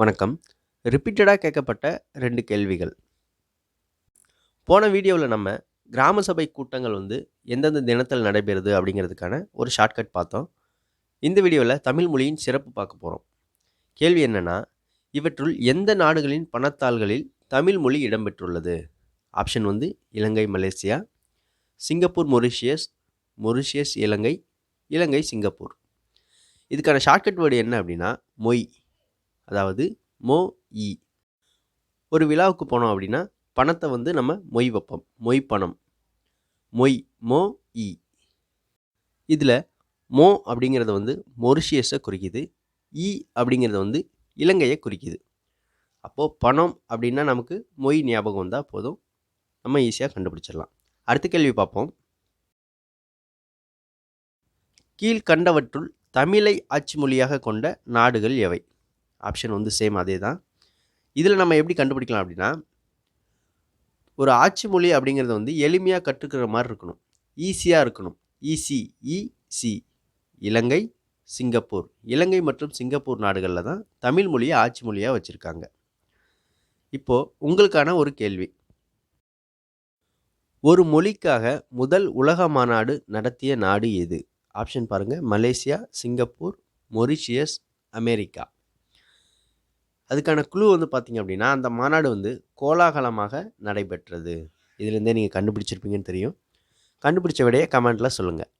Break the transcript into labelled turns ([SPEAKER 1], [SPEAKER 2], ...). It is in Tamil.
[SPEAKER 1] வணக்கம். ரிப்பீட்டடாக கேட்கப்பட்ட ரெண்டு கேள்விகள். போன வீடியோவில் நம்ம கிராம சபை கூட்டங்கள் வந்து எந்தெந்த தினத்தில் நடைபெறுது அப்படிங்கிறதுக்கான ஒரு ஷார்ட்கட் பார்த்தோம். இந்த வீடியோவில் தமிழ் மொழியின் சிறப்பு பார்க்க போகிறோம் கேள்வி என்னென்னா இவற்றுள் எந்த நாடுகளின் பணத்தாள்களில் தமிழ் மொழி இடம்பெற்றுள்ளது? ஆப்ஷன் வந்து Ilangai Malaysia Singapore Mauritius Mauritius Ilangai Ilangai Singapore. இதுக்கான ஷார்ட்கட் வேர்டு என்ன அப்படின்னா மொய். அதாவது மோ இ. ஒரு விழாவுக்கு போனோம் அப்படின்னா பணத்தை வந்து நம்ம மொய் வைப்போம். மொய் பணம். மொய் மோ இ. இதில் மோ அப்படிங்கிறது வந்து மொரிஷியஸை குறிக்குது. இ அப்படிங்கிறது வந்து இலங்கையை குறிக்குது. அப்போது பணம் அப்படின்னா நமக்கு மொய் ஞாபகம் வந்தால் போதும். நம்ம ஈஸியாக கண்டுபிடிச்சிடலாம். அடுத்த கேள்வி பார்ப்போம். கீழ்கண்டவற்றுள் தமிழை ஆட்சி மொழியாக கொண்ட நாடுகள் எவை? ஆப்ஷன் வந்து சேம் அதே தான் இதில் நம்ம எப்படி கண்டுபிடிக்கலாம் அப்படின்னா ஒரு ஆட்சி மொழி அப்படிங்கிறது வந்து எளிமையாக கற்றுக்கிற மாதிரி இருக்கணும். ஈஸியாக இருக்கணும். ஈசி இசி இலங்கை சிங்கப்பூர். இலங்கை மற்றும் சிங்கப்பூர் நாடுகளில் தான் தமிழ் மொழியை ஆட்சி மொழியாக வச்சுருக்காங்க. இப்போது உங்களுக்கான ஒரு கேள்வி. ஒரு மொழிக்காக முதல் உலக மாநாடு நடத்திய நாடு எது? ஆப்ஷன் பாருங்கள் மலேசியா சிங்கப்பூர் மொரிஷியஸ் அமெரிக்கா. அதுக்கான குழு வந்து பார்த்திங்க அப்படின்னா அந்த மாநாடு வந்து கோலாகலமாக நடைபெற்றது. இதுலேருந்தே நீங்கள் கண்டுபிடிச்சிருப்பீங்கன்னு தெரியும். கண்டுபிடிச்ச விடையை கமெண்ட்டில் சொல்லுங்கள்